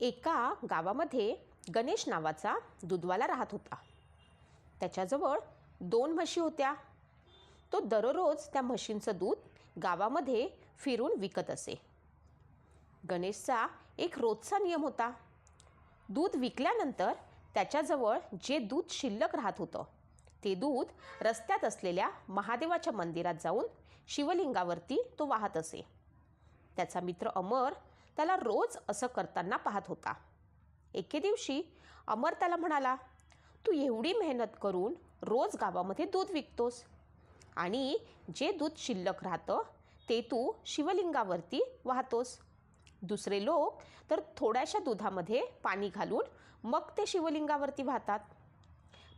एका गावामध्ये गणेश नावाचा दूधवाला राहत होता. त्याच्याजवळ दोन म्हशी होत्या. तो दररोज त्या म्हशींचं दूध गावामध्ये फिरून विकत असे. गणेशचा एक रोजचा नियम होता. दूध विकल्यानंतर त्याच्याजवळ जे दूध शिल्लक राहत होतं ते दूध रस्त्यात असलेल्या महादेवाच्या मंदिरात जाऊन शिवलिंगावरती तो वाहत असे. त्याचा मित्र अमर त्याला रोज असं करताना पाहत होता. एके दिवशी अमर त्याला म्हणाला तू एवढी मेहनत करून रोज गावामध्ये दूध विकतोस. आणि जे दूध शिल्लक राहतं ते तू शिवलिंगावरती वाहतोस. दुसरे लोक तर थोड्याशा दुधामध्ये पाणी घालून मग ते शिवलिंगावरती वाहतात.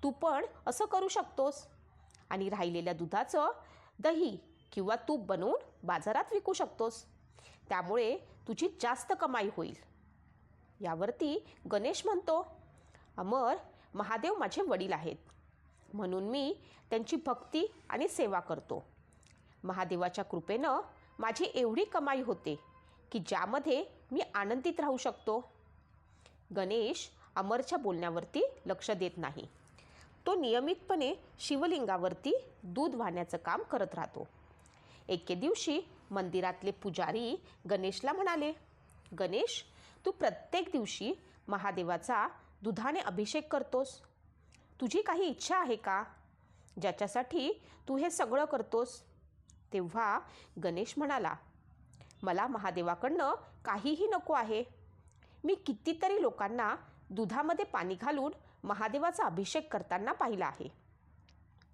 तू पण असं करू शकतोस. आणि राहिलेल्या दुधाचं दही किंवा तूप बनवून बाजारात विकू शकतोस. त्यामुळे तुझी जास्त कमाई होईल. यावरती गणेश म्हणतो अमर महादेव माझे वडील आहेत. म्हणून मी त्यांची भक्ती आणि सेवा करतो. महादेवाच्या कृपेनं माझी एवढी कमाई होते की ज्यामध्ये मी आनंदित राहू शकतो. गणेश अमरच्या बोलण्यावरती लक्ष देत नाही. तो नियमितपणे शिवलिंगावरती दूध वाहण्याचं काम करत राहतो. एके दिवशी मंदिरातले पुजारी गणेशला म्हणाले गणेश तू प्रत्येक दिवशी महादेवाचा दुधाने अभिषेक करतोस. तुझी काही इच्छा आहे का? ज्याच्यासाठी तू हे सगळं करतोस. तेव्हा गणेश म्हणाला मला महादेवाकडनं काहीही नको आहे. मी कितीतरी लोकांना दुधामध्ये पाणी घालून महादेवाचा अभिषेक करताना पाहिला आहे.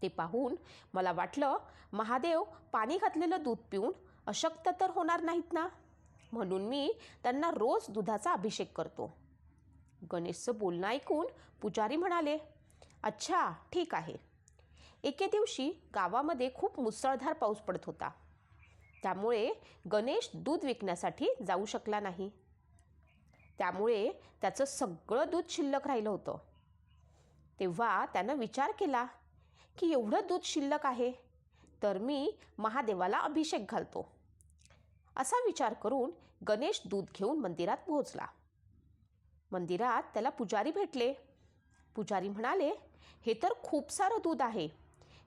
ते पाहून मला वाटलं महादेव पाणी घातलेलं दूध पिऊन अशक्त तर होणार नाहीत ना? म्हणून मी त्यांना रोज दुधाचा अभिषेक करतो. गणेशचं बोलणं ऐकून पुजारी म्हणाले अच्छा ठीक आहे. एके दिवशी गावामध्ये खूप मुसळधार पाऊस पडत होता. त्यामुळे गणेश दूध विकण्यासाठी जाऊ शकला नाही. त्यामुळे त्याचं सगळं दूध शिल्लक राहिलं होतं. तेव्हा त्यानं विचार केला की एवढं दूध शिल्लक आहे? तर मी महादेवाला अभिषेक घालतो. असा विचार करून गणेश दूध घेऊन मंदिरात पोहोचला. मंदिरात त्याला पुजारी भेटले. पुजारी म्हणाले हे तर खूप सारं दूध आहे.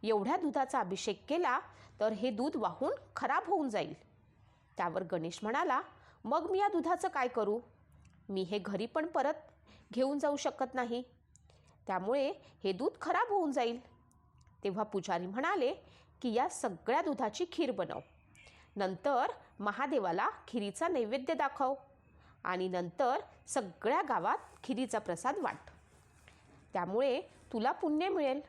एवढ्या दुधाचा अभिषेक केला तर हे दूध वाहून खराब होऊन जाईल. त्यावर गणेश म्हणाला मग मी या दुधाचं काय करू? मी हे घरी पण परत घेऊन जाऊ शकत नाही. त्यामुळे हे दूध खराब होऊन जाईल. तेव्हा पुजारी म्हणाले की या सगळ्या दुधाची खीर बनव. नंतर महादेवाला खिरीचा नैवेद्य दाखव आणि नंतर सगळ्या गावात खिरीचा प्रसाद वाट. त्यामुळे तुला पुण्य मिळेल.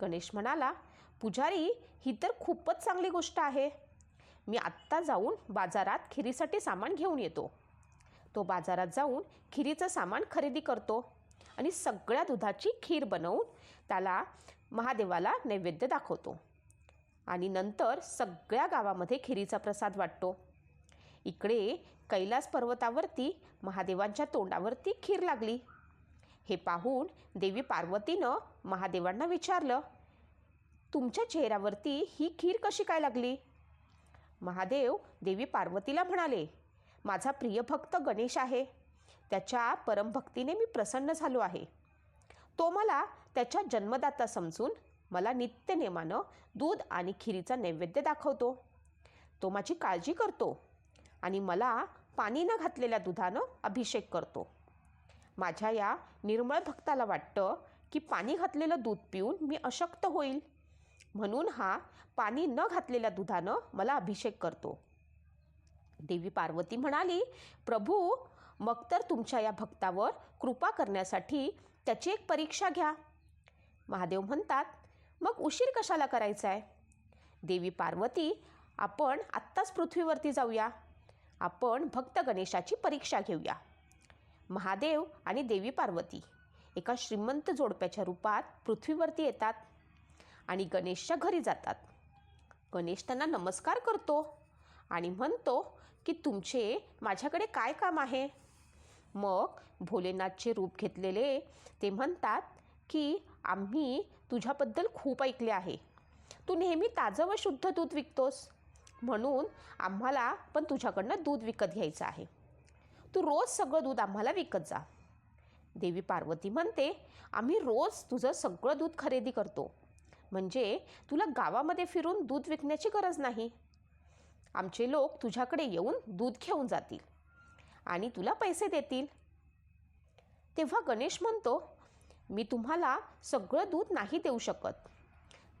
गणेश म्हणाला पुजारी ही तर खूपच चांगली गोष्ट आहे. मी आत्ता जाऊन बाजारात खिरीसाठी सामान घेऊन येतो तो बाजारात जाऊन खिरीचं सामान खरेदी करतो आणि सगळ्या दुधाची खीर बनवून त्याला महादेवाला नैवेद्य दाखवतो. आणि नंतर सगळ्या गावामध्ये खिरीचा प्रसाद वाटतो. इकडे कैलास पर्वतावरती महादेवांच्या तोंडावरती खीर लागली. हे पाहून देवी पार्वतीनं महादेवांना विचारलं तुमच्या चेहऱ्यावरती ही खीर कशी काय लागली? महादेव देवी पार्वतीला म्हणाले माझा प्रिय भक्त गणेश आहे. त्याच्या परमभक्तीने मी प्रसन्न झालो आहे. तो मला त्याच्या जन्मदाता समजून मला नित्यनेमानं दूध आणि खिरीचा नैवेद्य दाखवतो. तो माझी काळजी करतो आणि मला पाणी न घातलेल्या दुधानं अभिषेक करतो. माझ्या या निर्मळ भक्ताला वाटतं की पाणी घातलेलं दूध पिऊन मी अशक्त होईल. म्हणून हा पाणी न घातलेल्या दुधानं मला अभिषेक करतो. देवी पार्वती म्हणाली प्रभू मग तर तुमच्या या भक्तावर कृपा करण्यासाठी त्याची एक परीक्षा घ्या. महादेव म्हणतात मग उशीर कशाला करायचा आहे देवी पार्वती आपण आत्ताच पृथ्वीवरती जाऊया. आपण भक्त गणेशाची परीक्षा घेऊया. महादेव आणि देवी पार्वती एका श्रीमंत जोडप्याच्या रूपात पृथ्वीवरती येतात आणि गणेशच्या घरी जातात. गणेश त्यांना नमस्कार करतो आणि म्हणतो की तुमचे माझ्याकडे काय काम आहे? मग भोलेनाथचे रूप घेतलेले ते म्हणतात की आम्ही तुझ्याबद्दल खूप ऐकले आहे. तू नेहमी ताजं व शुद्ध दूध विकतोस. म्हणून आम्हाला पण तुझ्याकडनं दूध विकत घ्यायचं आहे. तू रोज सगळं दूध आम्हाला विकत जा. देवी पार्वती म्हणते आम्ही रोज तुझं सगळं दूध खरेदी करतो. म्हणजे तुला गावामध्ये फिरून दूध विकण्याची गरज नाही. आमचे लोक तुझ्याकडे येऊन दूध घेऊन जातील आणि तुला पैसे देतील. तेव्हा गणेश म्हणतो मी तुम्हाला सगळं दूध नाही देऊ शकत.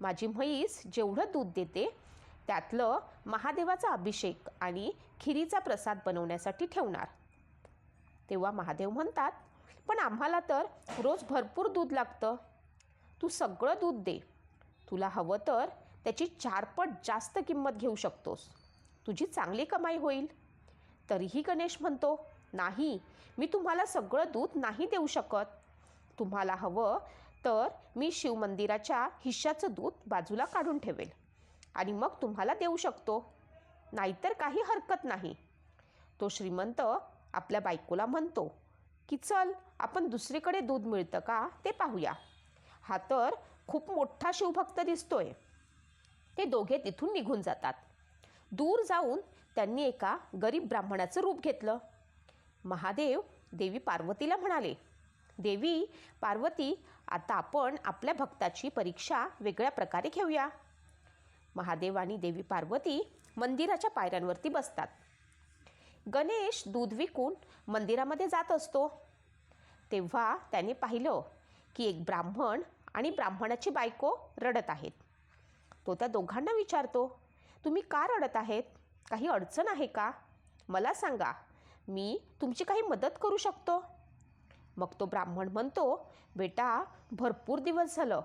माझी म्हैस जेवढं दूध देते त्यातलं महादेवाचा अभिषेक आणि खिरीचा प्रसाद बनवण्यासाठी ठेवणार. तेव्हा महादेव म्हणतात पण आम्हाला तर रोज भरपूर दूध लागतं. तू सगळं दूध दे. तुला हवं तर त्याची चारपट जास्त किंमत घेऊ शकतोस. तुझी चांगली कमाई होईल. तरीही गणेश म्हणतो नाही मी तुम्हाला सगळं दूध नाही देऊ शकत. तुम्हाला हवं तर मी शिवमंदिराच्या हिश्श्याचं दूध बाजूला काढून ठेवेल. आणि मग तुम्हाला देऊ शकतो. नाहीतर काही हरकत नाही. तो श्रीमंत आपल्या बायकोला म्हणतो की चल आपण दुसरीकडे दूध मिळतं का ते पाहूया. हा तर खूप मोठा शिवभक्त दिसतोय. ते दोघे तिथून निघून जातात. दूर जाऊन त्यांनी एका गरीब ब्राह्मणाचं रूप घेतलं. महादेव देवी पार्वतीला म्हणाले देवी पार्वती आता आपण आपल्या भक्ताची परीक्षा वेगळ्या प्रकारे घेऊया. महादेव आणि देवी पार्वती मंदिराच्या पायऱ्यांवरती बसतात. गणेश दूध विकून मंदिरामध्ये जात असतो. तेव्हा त्याने पाहिलं की एक ब्राह्मण आणि ब्राह्मणाची बायको रडत आहेत. तो त्या दोघांना विचारतो तुम्ही का रडत आहेत? काही अडचण आहे का? मला सांगा मी तुमची काही मदत करू शकतो? मग तो ब्राह्मण म्हणतो बेटा भरपूर दिवस झालं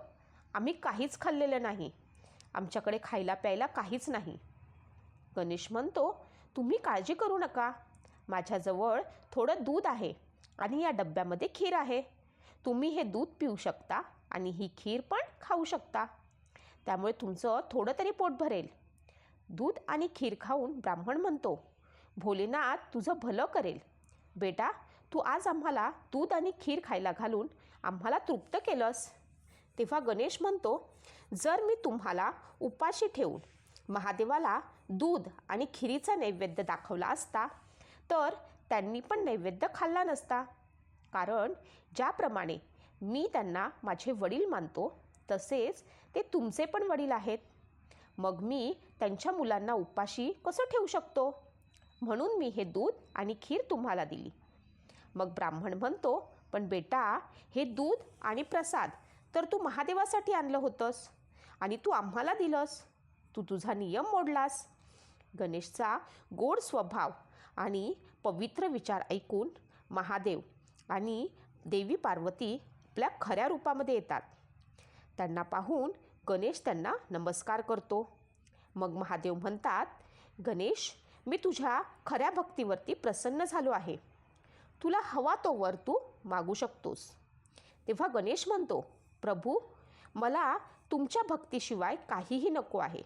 आम्ही काहीच खाल्लेलं नाही. आमच्याकडे खायला प्यायला काहीच नाही. गणेश म्हणतो तुम्ही काळजी करू नका. माझ्याजवळ थोडं दूध आहे आणि या डब्यामध्ये खीर आहे. तुम्ही हे दूध पिऊ शकता आणि ही खीर पण खाऊ शकता. त्यामुळे तुमचं थोडं तरी पोट भरेल. दूध आणि खीर खाऊन ब्राह्मण म्हणतो भोलेनाथ तुझं भलं करेल. बेटा तू आज आम्हाला दूध आणि खीर खायला घालून आम्हाला तृप्त केलंस. तेव्हा गणेश म्हणतो जर मी तुम्हाला उपाशी ठेवून महादेवाला दूध आणि खिरीचा नैवेद्य दाखवला असता तर त्यांनी पण नैवेद्य खाल्ला नसता. कारण ज्याप्रमाणे मी त्यांना माझे वडील मानतो तसेच ते तुमचे पण वडील आहेत. मग मी त्यांच्या मुलांना उपाशी कसं ठेवू शकतो? म्हणून मी हे दूध आणि खीर तुम्हाला दिली. मग ब्राह्मण म्हणतो पण बेटा हे दूध आणि प्रसाद तर तू महादेवासाठी आणलं होतंस आणि तू आम्हाला दिलंस. तू तुझा नियम मोडलास. गणेशचा गोड स्वभाव आणि पवित्र विचार ऐकून महादेव आणि देवी पार्वती आपल्या खऱ्या रूपामध्ये येतात. त्यांना पाहून गणेश त्यांना नमस्कार करतो. मग महादेव म्हणतात गणेश मी तुझ्या खऱ्या भक्तीवरती प्रसन्न झालो आहे. तुला हवा तो वर तू मागू शकतोस. तेव्हा गणेश म्हणतो प्रभू मला तुमच्या भक्तीशिवाय काहीही नको आहे.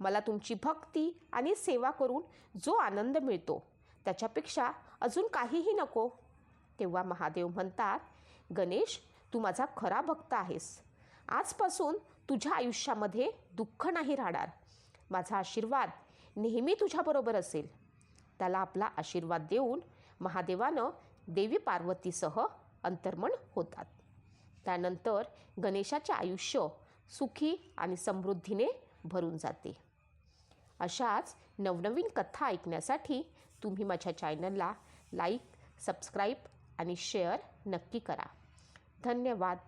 मला तुमची भक्ती आणि सेवा करून जो आनंद मिळतो त्याच्यापेक्षा अजून काहीही नको. तेव्हा महादेव म्हणतात गणेश तू माझा खरा भक्त आहेस. आजपासून तुझ्या आयुष्यामध्ये दुःख नाही राहणार. माझा आशीर्वाद नेहमी तुझ्याबरोबर असेल. त्याला आपला आशीर्वाद देऊन महादेवानं देवी पार्वतीसह अंतर्मन होतात. त्यानंतर गणेशाचे आयुष्य सुखी आणि समृद्धीने भरून जाते. अशाच नवनवीन कथा ऐकण्यासाठी तुम्ही माझ्या चॅनलला लाईक सबस्क्राईब आणि शेअर नक्की करा. धन्यवाद.